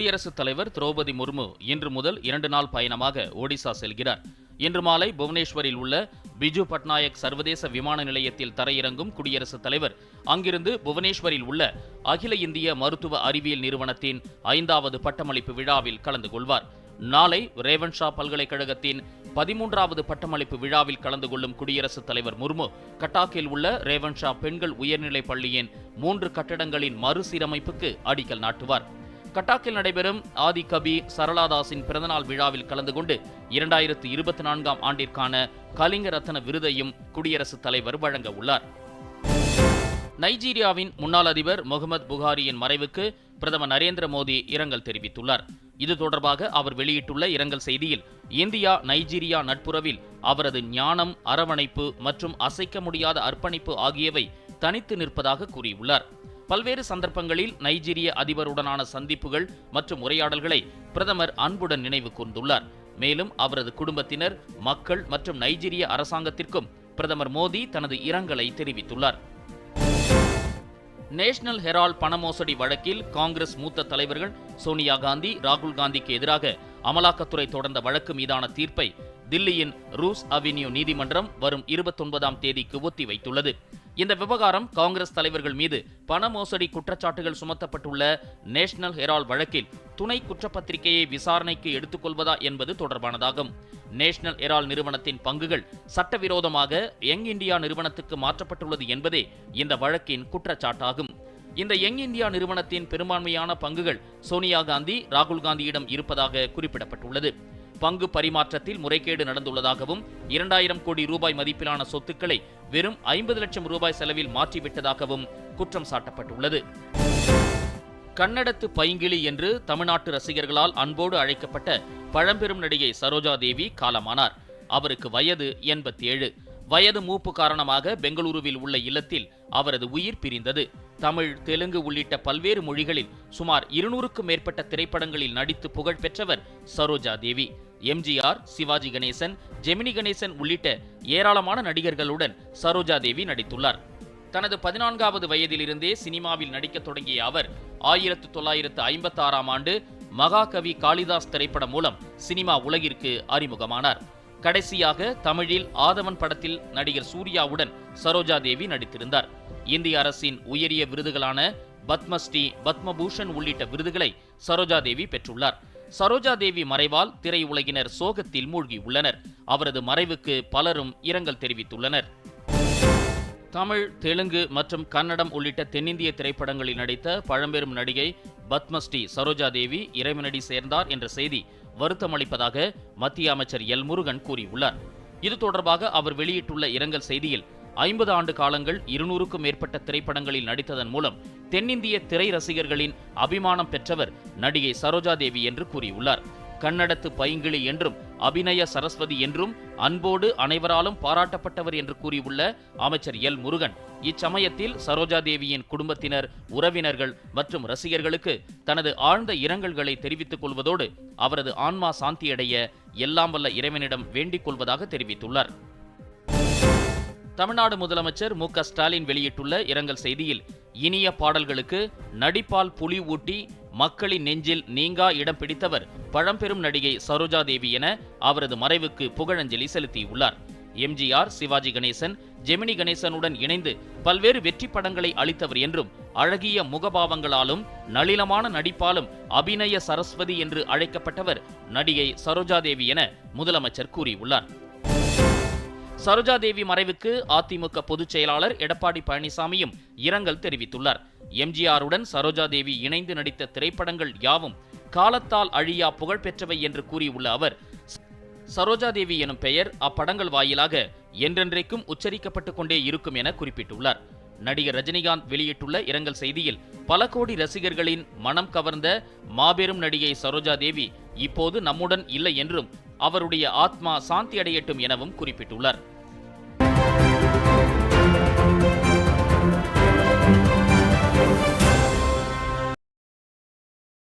குடியரசுத் தலைவர் திரௌபதி முர்மு இன்று முதல் இரண்டு நாள் பயணமாக ஒடிசா செல்கிறார். இன்று மாலை புவனேஸ்வரில் உள்ள பிஜு பட்நாயக் சர்வதேச விமான நிலையத்தில் தரையிறங்கும் குடியரசுத் தலைவர். அங்கிருந்து புவனேஸ்வரில் உள்ள அகில இந்திய மருத்துவ அறிவியல் நிறுவனத்தின் ஐந்தாவது பட்டமளிப்பு விழாவில் கலந்து கொள்வார். நாளை ரேவன்ஷா பல்கலைக்கழகத்தின் பதிமூன்றாவது பட்டமளிப்பு விழாவில் கலந்து கொள்ளும் குடியரசுத் தலைவர் முர்மு கட்டாக்கில் உள்ள ரேவன்ஷா பெண்கள் உயர்நிலைப் பள்ளியின் மூன்று கட்டடங்களின் மறுசீரமைப்புக்கு அடிக்கல் நாட்டுவார். கட்டாக்கில் நடைபெறும் ஆதி கபி சரளாதாஸின் பிறந்தநாள் விழாவில் கலந்து கொண்டு இரண்டாயிரத்து இருபத்தி நான்காம் ஆண்டிற்கான கலிங்க ரத்ன விருதையும் குடியரசுத் தலைவர் வழங்க உள்ளார். நைஜீரியாவின் முன்னாள் அதிபர் முகமது புகாரியின் மறைவுக்கு பிரதமர் நரேந்திர மோடி இரங்கல் தெரிவித்துள்ளார். இது தொடர்பாக அவர் வெளியிட்டுள்ள இரங்கல் செய்தியில் இந்தியா நைஜீரியா நட்புறவில் அவரது ஞானம் அரவணைப்பு மற்றும் அசைக்க முடியாத அர்ப்பணிப்பு ஆகியவை தனித்து நிற்பதாக கூறியுள்ளார். பல்வேறு சந்தர்ப்பங்களில் நைஜீரிய அதிபருடனான சந்திப்புகள் மற்றும் உரையாடல்களை பிரதமர் அன்புடன் நினைவு கூர்ந்துள்ளார். மேலும் அவரது குடும்பத்தினர் மக்கள் மற்றும் நைஜீரிய அரசாங்கத்திற்கும் பிரதமர் மோடி தனது இரங்கலை தெரிவித்துள்ளார். நேஷனல் ஹெரால்ட் பண மோசடி வழக்கில் காங்கிரஸ் மூத்த தலைவர்கள் சோனியா காந்தி ராகுல் காந்திக்கு எதிராக அமலாக்கத்துறை தொடர்ந்த வழக்கு மீதான தீர்ப்பை தில்லியின் ரூஸ் அவென்யூ நீதிமன்றம் வரும் இருபத்தொன்பதாம் தேதிக்கு ஒத்திவைத்துள்ளது. இந்த விவகாரம் காங்கிரஸ் தலைவர்கள் மீது பண மோசடி குற்றச்சாட்டுகள் சுமத்தப்பட்டுள்ள நேஷனல் ஹெரால் வழக்கில் துணை குற்றப்பத்திரிகையை விசாரணைக்கு எடுத்துக்கொள்வதா என்பது தொடர்பானதாகும். நேஷனல் ஹெரால் நிறுவனத்தின் பங்குகள் சட்டவிரோதமாக யங் இந்தியா நிறுவனத்துக்கு மாற்றப்பட்டுள்ளது என்பதே இந்த வழக்கின் குற்றச்சாட்டாகும். இந்த யங் இந்தியா நிறுவனத்தின் பெரும்பான்மையான பங்குகள் சோனியா காந்தி ராகுல் காந்தியிடம் இருப்பதாக குறிப்பிடப்பட்டுள்ளது. பங்கு பரிமாற்றத்தில் முறைகேடு நடந்துள்ளதாகவும் இரண்டாயிரம் கோடி ரூபாய் மதிப்பிலான சொத்துக்களை வெறும் ஐம்பது லட்சம் ரூபாய் செலவில் மாற்றிவிட்டதாகவும் குற்றம் சாட்டப்பட்டுள்ளது. கன்னடத்து பைங்கிளி என்று தமிழ்நாட்டு ரசிகர்களால் அன்போடு அழைக்கப்பட்ட பழம்பெரும் நடிகை சரோஜா தேவி காலமானார். அவருக்கு வயது எண்பத்தி ஏழு வயது மூப்பு காரணமாக பெங்களூருவில் உள்ள இல்லத்தில் அவரது உயிர் பிரிந்தது. தமிழ் தெலுங்கு உள்ளிட்ட பல்வேறு மொழிகளில் சுமார் இருநூறுக்கும் மேற்பட்ட திரைப்படங்களில் நடித்து புகழ் பெற்றவர் சரோஜா தேவி. எம்ஜிஆர் சிவாஜி கணேசன் ஜெமினி கணேசன் உள்ளிட்ட ஏராளமான நடிகர்களுடன் சரோஜா தேவி நடித்துள்ளார். தனது பதினான்காவது வயதிலிருந்தே சினிமாவில் நடிக்கத் தொடங்கிய அவர் ஆயிரத்து தொள்ளாயிரத்து ஐம்பத்தி ஆறாம் ஆண்டு மகாகவி காளிதாஸ் திரைப்படம் மூலம் சினிமா உலகிற்கு அறிமுகமானார். கடைசியாக தமிழில் ஆதவன் படத்தில் நடிகர் சூர்யாவுடன் சரோஜா தேவி நடித்திருந்தார். இந்திய அரசின் உயரிய விருதுகளான பத்மஸ்ரீ பத்மபூஷன் உள்ளிட்ட விருதுகளை சரோஜா தேவி பெற்றுள்ளார். சரோஜா தேவி மறைவால் திரையுலகினர் சோகத்தில் மூழ்கியுள்ளனர். அவரது மறைவுக்கு பலரும் இரங்கல் தெரிவித்துள்ளனர். தமிழ் தெலுங்கு மற்றும் கன்னடம் உள்ளிட்ட தென்னிந்திய திரைப்படங்களில் நடித்த பழம்பெரும் நடிகை பத்மஸ்ரீ சரோஜா தேவி இறைவனடி சேர்ந்தார் என்ற செய்தி வருத்தமளிப்பதாக மத்திய அமைச்சர் எல் முருகன் கூறியுள்ளார். இது தொடர்பாக அவர் வெளியிட்டுள்ள இரங்கல் செய்தியில் ஐம்பது ஆண்டு காலங்கள் இருநூறுக்கும் மேற்பட்ட திரைப்படங்களில் நடித்ததன் மூலம் தென்னிந்திய திரை ரசிகர்களின் அபிமானம் பெற்றவர் நடிகை சரோஜா தேவி என்று கூறியுள்ளார். கன்னடத்து பைங்கிளி என்றும் அபிநய சரஸ்வதி என்றும் அன்போடு அனைவராலும் பாராட்டப்பட்டவர் என்று கூறியுள்ள அமைச்சர் எல் முருகன் இச்சமயத்தில் சரோஜா தேவியின் குடும்பத்தினர் உறவினர்கள் மற்றும் ரசிகர்களுக்கு தனது ஆழ்ந்த இரங்கல்களை தெரிவித்துக் கொள்வதோடு அவரது ஆன்மா சாந்தியடைய எல்லாம் வல்ல இறைவனிடம் வேண்டிக் கொள்வதாக தெரிவித்துள்ளார். தமிழ்நாடு முதலமைச்சர் மு க ஸ்டாலின் வெளியிட்டுள்ள இரங்கல் செய்தியில் இனிய பாடல்களுக்கு நடிப்பால் புலி ஊட்டி மக்களின் நெஞ்சில் நீங்கா இடம் பிடித்தவர் பழம்பெரும் நடிகை சரோஜா தேவி என அவரது மறைவுக்கு புகழஞ்சலி செலுத்தியுள்ளார். எம்ஜிஆர் சிவாஜி கணேசன் ஜெமினி கணேசனுடன் இணைந்து பல்வேறு வெற்றி படங்களை அளித்தவர் என்றும் அழகிய முகபாவங்களாலும் நளினமான நடிப்பாலும் அபிநய சரஸ்வதி என்று அழைக்கப்பட்டவர் நடிகை சரோஜா தேவி என முதலமைச்சர் கூறியுள்ளார். சரோஜா தேவி மறைவுக்கு அதிமுக பொதுச் செயலாளர் எடப்பாடி பழனிசாமியும் இரங்கல் தெரிவித்துள்ளார். எம்ஜிஆருடன் சரோஜா தேவி இணைந்து நடித்த திரைப்படங்கள் யாவும் காலத்தால் அழியா புகழ் பெற்றவை என்று கூறியுள்ள அவர் சரோஜா தேவி எனும் பெயர் அப்படங்கள் வாயிலாக என்றென்றைக்கும் உச்சரிக்கப்பட்டுக் கொண்டே இருக்கும் என குறிப்பிட்டுள்ளார். நடிகர் ரஜினிகாந்த் வெளியிட்டுள்ள இரங்கல் செய்தியில் பல கோடி ரசிகர்களின் மனம் கவர்ந்த மாபெரும் நடிகை சரோஜா தேவி இப்போது நம்முடன் இல்லை என்றும் அவருடைய ஆத்மா சாந்தி அடையட்டும் எனவும் குறிப்பிட்டுள்ளார்.